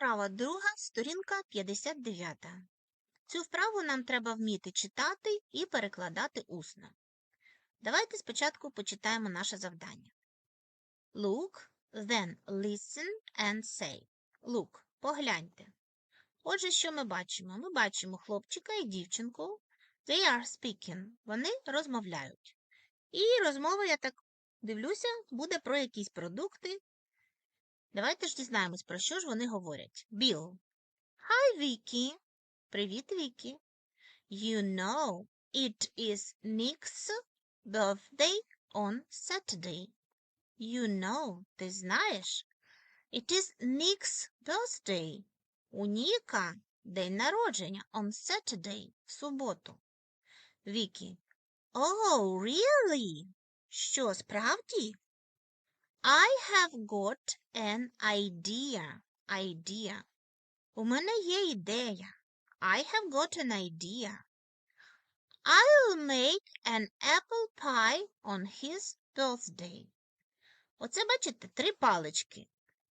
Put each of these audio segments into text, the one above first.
Вправа друга, сторінка 59. Цю вправу нам треба вміти читати і перекладати усно. Давайте спочатку почитаємо наше завдання. Look, then listen and say. Look, погляньте. Отже, що ми бачимо? Ми бачимо хлопчика і дівчинку. They are speaking. Вони розмовляють. І розмова, я так дивлюся, буде про якісь продукти, Давайте ж дізнаємось, про що ж вони говорять. Біл. Hi, Vicky. Привіт, Вікі. You know, it is Nick's birthday on Saturday. You know, ти знаєш. It is Nick's birthday. У Ніка день народження on Saturday, в суботу. Вікі. Oh, really? Що, справді? I have got an idea. Idea. У мене є ідея. I have got an idea. I'll make an apple pie on his birthday. Оце, бачите, три палички.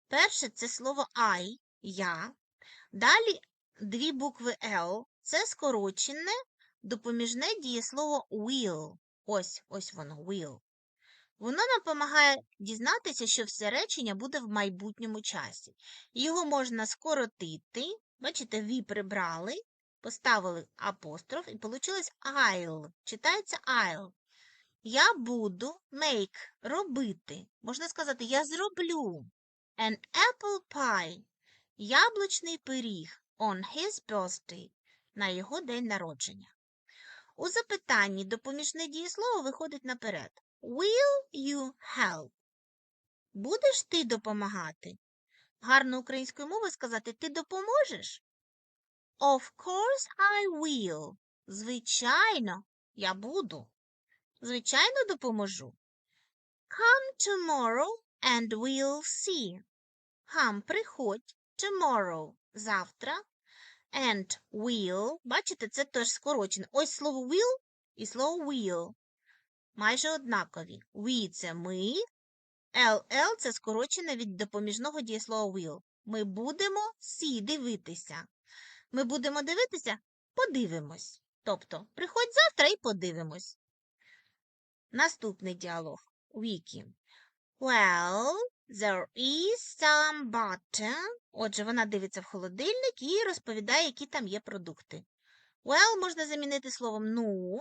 Перше це слово I, я. Далі дві букви L. Це скорочене допоміжне дієслово will. Ось, ось воно, will. Воно нам допомагає дізнатися, що все речення буде в майбутньому часі. Його можна скоротити. Бачите, ві прибрали, поставили апостроф і получилось I'll. Читається I'll. Я буду make робити. Можна сказати, я зроблю. An apple pie. Яблучний пиріг on his birthday. На його день народження. У запитанні допоміжне дієслово виходить наперед. Will you help? Будеш ти допомагати? Гарно українською мовою сказати ти допоможеш? Of course I will. Звичайно, я буду. Звичайно, допоможу. Come tomorrow and we'll see. Come, приходь. Tomorrow – завтра. And will. Бачите, це теж скорочене. Ось слово will і слово will майже однакові. We – це ми, LL – це скорочене від допоміжного дієслова will. Ми будемо see – дивитися. Ми будемо дивитися – подивимось. Тобто, приходь завтра і подивимось. Наступний діалог. Вікі. Well, there is some butter. Отже, вона дивиться в холодильник і розповідає, які там є продукти. Well можна замінити словом ну.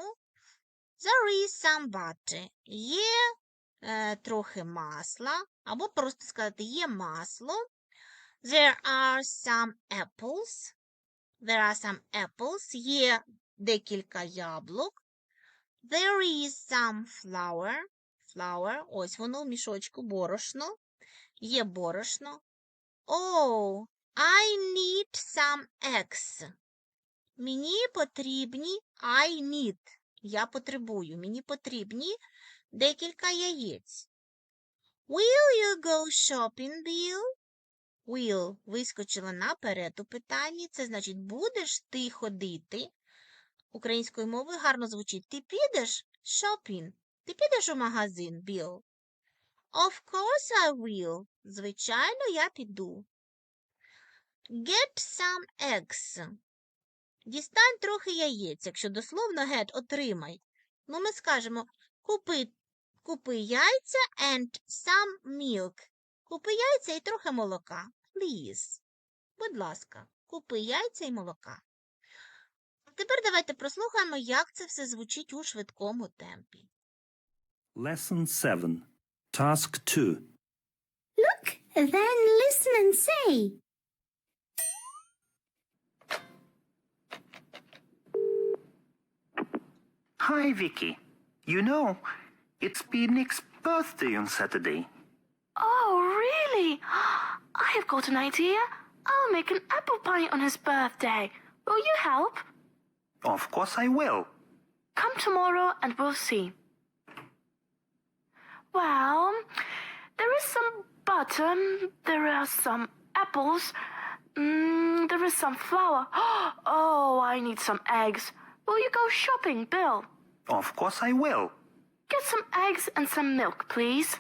There is some butter. Є е, трохи масла, або просто сказати є масло. There are some apples. There are some apples. Є декілька яблук. There is some flour. Flour. Ось воно в мішочку борошно. Є борошно. Oh, I need some eggs. Мені потрібні I need. Я потребую. Мені потрібні декілька яєць. Will you go shopping, Bill? Will вискочила наперед у питанні. Це значить, будеш ти ходити. Українською мовою гарно звучить. Ти підеш shopping? Ти підеш у магазин, Bill? Of course I will. Звичайно, я піду. Get some eggs. Дістань трохи яєць, якщо дословно get отримай. Ну, ми скажемо купи, купи яйця and some milk. Купи яйця і трохи молока. Please. Будь ласка, купи яйця і молока. Тепер давайте прослухаємо, як це все звучить у швидкому темпі. Lesson 7. Task 2. Look, then listen and say. Hi, Vicky. You know, it's Nick's birthday on Saturday. Oh, really? I've got an idea. I'll make an apple pie on his birthday. Will you help? Of course I will. Come tomorrow and we'll see. Well, there is some butter, there are some apples, mm, there is some flour. Oh, I need some eggs. Will you go shopping, Bill? Of course I will. Get some eggs and some milk, please.